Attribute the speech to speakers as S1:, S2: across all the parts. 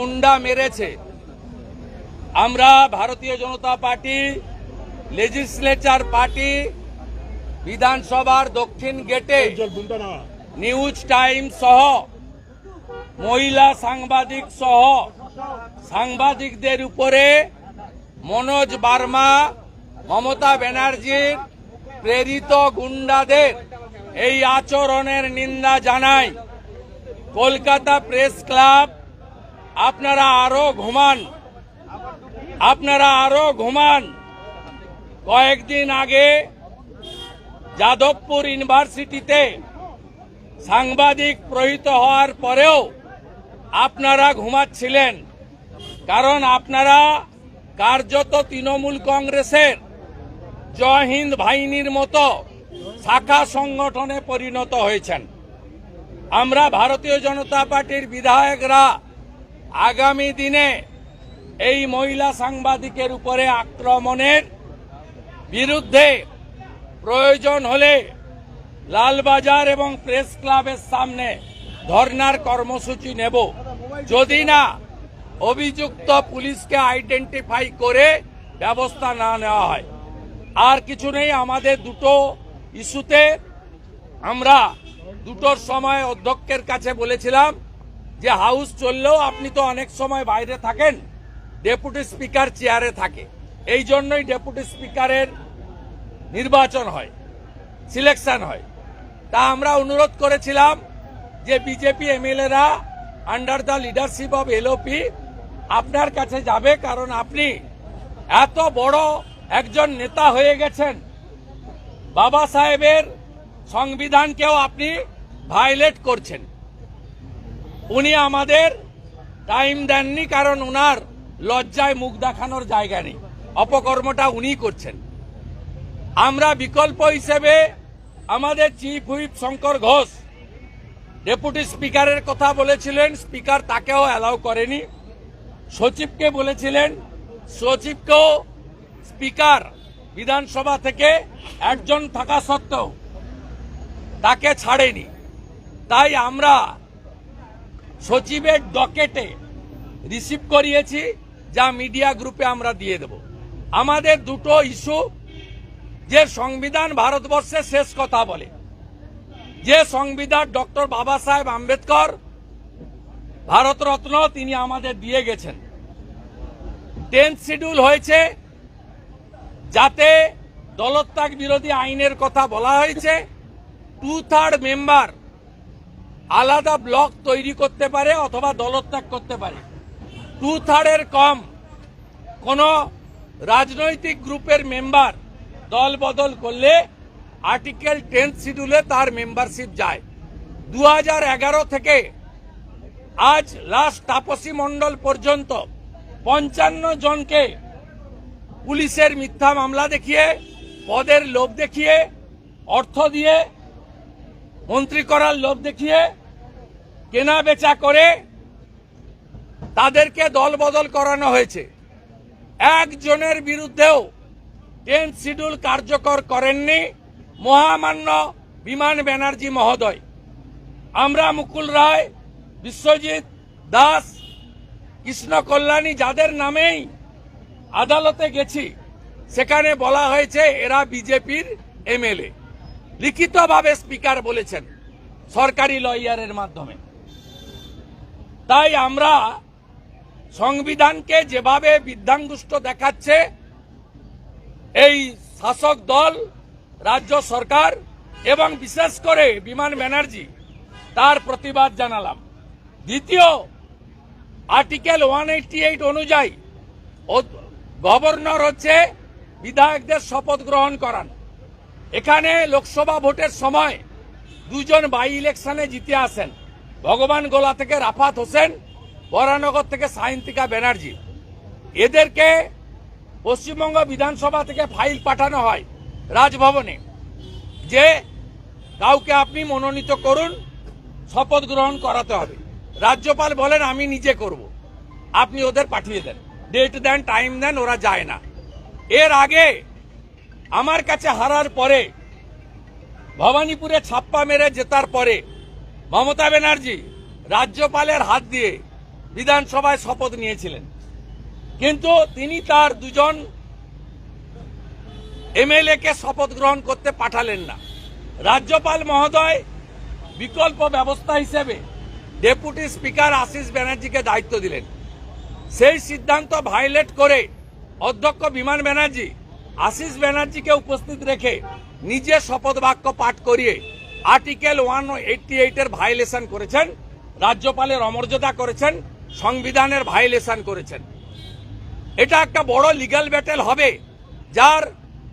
S1: গুন্ডা মেরেছে। আমরা ভারতীয় জনতা পার্টি লেজিসলেচার পার্টি, বিধানসভার দক্ষিণ গেটে নিউজ টাইম সহ, মহিলা সাংবাদিক সহ, সাংবাদিকদের উপরে মনোজ বার্মা, মমতা ব্যানার্জির প্রেরিত গুন্ডাদের এই আচরণের নিন্দা জানাই। কলকাতা প্রেস ক্লাব আপনারা আরও ঘুমান। আপনারা আরও ঘুমান। কয়েকদিন আগে যাদবপুর ইউনিভার্সিটিতে সাংবাদিক প্রহিত হওয়ার পরেও আপনারা ঘুমাচ্ছিলেন। কারণ আপনারা কার্যত তৃণমূল কংগ্রেসের জয় হিন্দ বাহিনীর মতো শাখা সংগঠনে পরিণত হয়েছেন। আমরা ভারতীয় জনতা পার্টির বিধায়করা আগামী দিনে এই মহিলা সাংবাদিকের উপরে আক্রমণের বিরুদ্ধে প্রয়োজন হলে লালবাজার এবং প্রেস ক্লাবের সামনে ধর্নার কর্মসূচি নেব। যদি না, অভিযুক্ত পুলিশকে আইডেন্টিফাই করে ব্যবস্থা না নেওয়া হয়। আর কিছু নেই, আমাদের দুটো ইস্যুতে আমরা দুটোর সময় অধ্যক্ষের কাছে বলেছিলাম যে হাউস চললেও আপনি তো অনেক সময় বাইরে থাকেন, ডেপুটি স্পিকার চেয়ারে থাকে। এই জন্যই ডেপুটি স্পিকারের নির্বাচন হয়, সিলেকশন হয়। তা আমরা অনুরোধ করেছিলাম যে BJP এমএলএরা under the leadership of LOP আপনার কাছে যাবে, কারণ আপনি এত বড় একজন নেতা হয়ে গেছেন। বাবা সাহেবের সংবিধানকেও আপনি ভায়োলেট করছেন। উনি আমাদের টাইম দেননি কারণ ওনার লজ্জায় মুখ দেখানোর জায়গা নেই। অপকর্মটা উনি করছেন। আমরা বিকল্প হিসেবে আমাদের chief whip Shankar Ghosh deputy স্পিকারের কথা বলেছিলেন স্পিকার তাকেও অ্যালাউ করেনি। সচিবকে বলেছিলেন, সচিবকেও স্পিকার বিধানসভা থেকে একজন থাকা সত্ত্বেও তাকে ছাড়েনি। তাই আমরা সচিবের ডকেটে রিসিভ করিয়েছি, যা মিডিয়া গ্রুপে আমরা দিয়ে দেব। আমাদের দুটো ইস্যু যে সংবিধান ভারতবর্ষের শেষ কথা বলে। যে সংবিধান ডক্টর বাবা সাহেব আম্বেদকর, ভারতরত্ন, তিনি আমাদের দিয়ে গেছেন। টেন্থ শিডিউল হয়েছে, যাতে দলত্যাগ বিরোধী আইনের কথা বলা হয়েছে। টু থার্ড মেম্বার আলাদা ব্লক তৈরি করতে পারে অথবা দলত্যাগ করতে পারে। টু থার্ডের কম কোন রাজনৈতিক গ্রুপের মেম্বার দল বদল করলে আর্টিকেল টেন্থ শিডিউলে তার মেম্বারশিপ যায়। দু হাজার এগারো থেকে আজ লাস্ট তাপসী মণ্ডল পর্যন্ত পঞ্চান্ন জনকে পুলিশের মিথ্যা মামলা দেখিয়ে, পদের লোভ দেখিয়ে, অর্থ দিয়ে, মন্ত্রী করার লোভ দেখিয়ে কেনা বেচা করে তাদেরকে দল বদল করানো হয়েছে। একজনের বিরুদ্ধেও টেন্থ শিডিউল কার্যকর করেননি মহামান্য বিমান ব্যানার্জি মহোদয়। আমরা মুকুল রায়, বিশ্বজিৎ দাস, কৃষ্ণ কল্যাণী যাদের নামেই আদালতে গেছি, সেখানে বলা হয়েছে এরা বিজেপির এমএলএ। লিখিতভাবে স্পিকার বলেছেন, সরকারি লয়ারের মাধ্যমে। তাই আমরা সংবিধানকে যেভাবে বিধ্যাঙ্গুষ্ট দেখাচ্ছে, এই শাসক দল, রাজ্য সরকার এবং বিশেষ করে বিমান ব্যানার্জি, তার প্রতিবাদ জানালাম। দ্বিতীয়, আর্টিকেল ওয়ান অনুযায়ী গভর্নর হচ্ছে বিধায়কদের শপথ গ্রহণ করান। এখানে লোকসভা ভোটের সময় দুজন বাই ইলেকশনে জিতে আসেন। ভগবান গোলা থেকে রাফাত হোসেন, বরানগর থেকে সায়ন্তিকা ব্যানার্জি। এদেরকে পশ্চিমবঙ্গ বিধানসভা থেকে ফাইল পাঠানো হয় রাজভবনে। যে কাউকে আপনি মনোনীত করুন, শপথ গ্রহণ করাতে হবে। রাজ্যপাল বলেন, আমি নিজে করব। আপনি ওদের পাঠিয়ে দেন। ডেট দেন টাইম দেন, ওরা যায় না। এর আগে আমার কাছে হারার পরে ভবানীপুরে ছাপ্পা মেরে জেতার পরে মমতা ব্যানার্জি রাজ্যপালের হাত দিয়ে বিধানসভায় শপথ নিয়েছিলেন। কিন্তু তিনি তার দুজন এমএলএ কে শপথ গ্রহণ করতে পাঠালেন না। রাজ্যপাল মহোদয় বিকল্প ব্যবস্থা হিসেবে ডেপুটি স্পিকার আশিস ব্যানার্জিকে দায়িত্ব দিলেন। সেই সিদ্ধান্ত ভায়োলেট করে অধ্যক্ষ বিমান ব্যানার্জি আশিস ব্যানার্জিকে উপস্থিত রেখে নিজে শপথ বাক্য পাঠ করিয়ে আর্টিকেল ওয়ান এইটটি এইটের ভায়োলেশন করেছেন, রাজ্যপালের অমর্যাদা করেছেন, সংবিধানের ভায়োলেশন করেছেন। এটা একটা বড় লিগ্যাল ব্যাটেল হবে, যার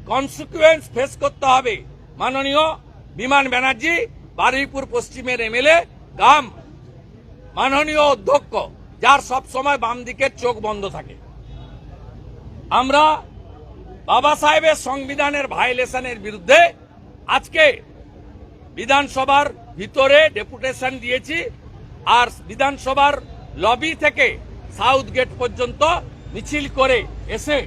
S1: কনসিকুয়েন্স ফেস করতে হবে। মাননীয় বিমান ব্যানার্জি, বারুইপুর পশ্চিমের এমএলএ গাম, মাননীয় অধ্যক্ষ, যার সব সময় বাম দিকের চোখ বন্ধ থাকে। আমরা বাবা সাহেবের সংবিধানের ভায়োলেশনের বিরুদ্ধে আজকে বিধানসভার ভিতরে ডেপুটেশন দিয়েছি আর বিধানসভার লবি থেকে সাউথ গেট পর্যন্ত মিছিল করে এসে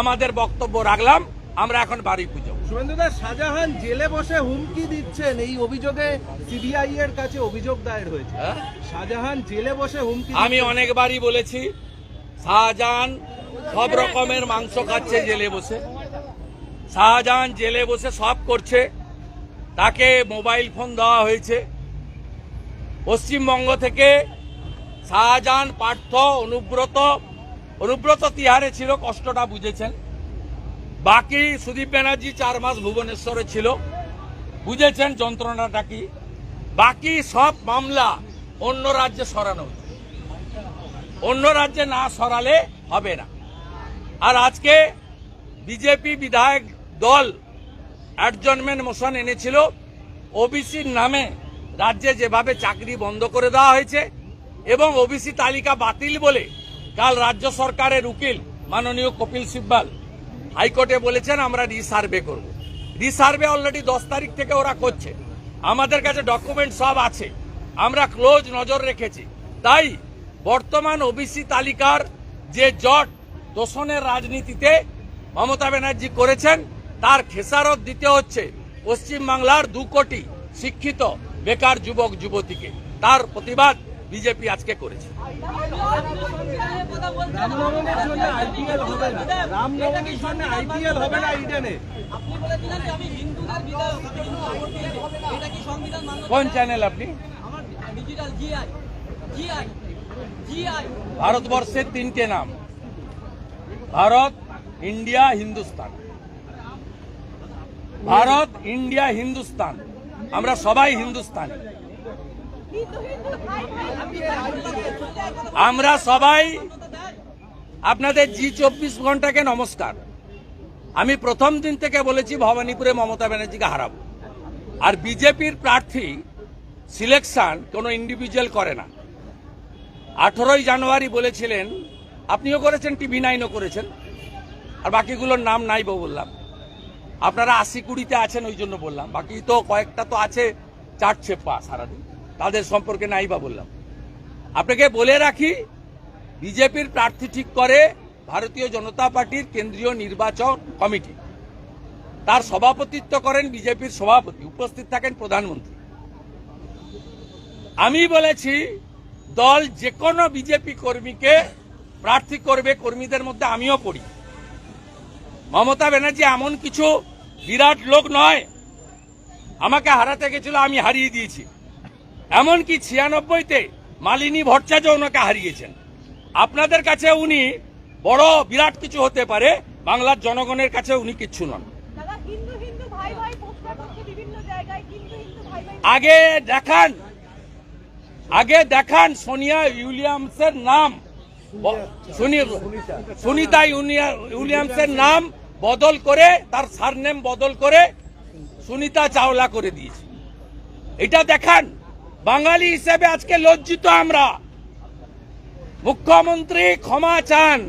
S1: আমাদের বক্তব্য রাখলাম। আমরা এখন বাড়ি পুজো।
S2: শুভেন্দুদা শাহজাহান জেলে বসে হুমকি দিচ্ছেন। এই অভিযোগে সিবিআই এর কাছে অভিযোগ দায়ের হয়েছে।
S1: হ্যাঁ?
S2: শাহজাহান জেলে বসে হুমকি
S1: আমি অনেকবারই বলেছি শাহজাহান সব রকমের মাংস খাচ্ছে জেলে বসে। শাহজাহান জেলে বসে সব করছে। তাকে মোবাইল ফোন দেওয়া হয়েছে। পশ্চিমবঙ্গ থেকে শাহজাহান পার্থ অনুব্রত অনুব্রত তিহারে ছিল, কষ্টটা বুঝেছেন। বাকি সুদীপ ব্যানার্জি চার মাস ভুবনেশ্বরে ছিল। বুঝেছেন যন্ত্রণাটা কি? বাকি সব মামলা অন্য রাজ্যে সরানো অন্য রাজ্যে না সরালে হবে না। আর আজকে বিজেপি বিধায়ক দল অ্যাডজনমেন্ট মোশন এনেছিল। ওবিসির নামে রাজ্যে যেভাবে চাকরি বন্ধ করে দেওয়া হয়েছে এবং ওবিসি তালিকা বাতিল বলে কাল রাজ্য সরকারের উকিল মাননীয় কপিল সিব্বাল হাইকোর্টে বলেছেন, আমরা রিসার্ভে করব। রিসার্ভে অলরেডি দশ তারিখ থেকে ওরা করছে। আমাদের কাছে ডকুমেন্ট সব আছে। আমরা ক্লোজ নজর রেখেছি। তাই বর্তমান ওবিসি তালিকার যে জট দোষণের রাজনীতিতে মমতা ব্যানার্জি করেছেন তার খেসারত দিতে হচ্ছে পশ্চিমবাংলার দু কোটি শিক্ষিত বেকার যুবক যুবতীকে। তার প্রতিবাদ বিজেপি আজকে করেছে। কোন চ্যানেল আপনি? ভারতবর্ষের তিনটে নাম। ভারত, ইন্ডিয়া, হিন্দুস্তান। ভারত, ইন্ডিয়া, হিন্দুস্তান। আমরা সবাই হিন্দুস্তানি। আমরা সবাই আপনাদের জি চব্বিশ ঘন্টাকে নমস্কার। আমি প্রথম দিন থেকে বলেছি ভবানীপুরে মমতা ব্যানার্জিকে হারাবো। আর বিজেপির প্রার্থী সিলেকশন কোনো ইন্ডিভিজুয়াল করে না। আঠেরোই জানুয়ারি বলেছিলেন, আপনিও করেছেন, টিভি নাইনও করেছেন। আর বাকিগুলোর নাম নাই বললাম। আপনারা আশি কুড়িতে আছেন, ওই জন্য বললাম। বাকি তো কয়েকটা তো আছে চারছে পা সারাদিন। তাদের সম্পর্কে নাই বা বললাম। আপনাকে বলে রাখি, বিজেপির প্রার্থী ঠিক করে ভারতীয় জনতা পার্টির কেন্দ্রীয় নির্বাচন কমিটি। তার সভাপতিত্ব করেন বিজেপির সভাপতি, উপস্থিত থাকেন প্রধানমন্ত্রী। আমি বলেছি, দল যে কোনো বিজেপি কর্মীকে প্রার্থী করবে, কর্মীদের মধ্যে আমিও পড়ি। মমতা ব্যানার্জি এমন কিছু বিরাট লোক নয় আমাকে হারাতে গেছিল আমি হারিয়ে দিয়েছি। এমনকি ছিয়ানব্বইতে মালিনী ভট্টাচার্য ওনাকে হারিয়েছেন? আপনাদের কাছে উনি বড় বিরাট কিছু হতে পারে বাংলার জনগণের কাছে উনি কিচ্ছু নন। আগে দেখান আগে দেখান সোনিয়া উইলিয়ামসের নাম। সুনিতা উইলিয়ামসের নাম বদল করে, তার সারনেম বদল করে সুনিতা চাওলা করে দিয়েছে। এটা দেখান। বাঙালি হিসেবে আজকে লজ্জিত আমরা। মুখ্যমন্ত্রী ক্ষমা চান।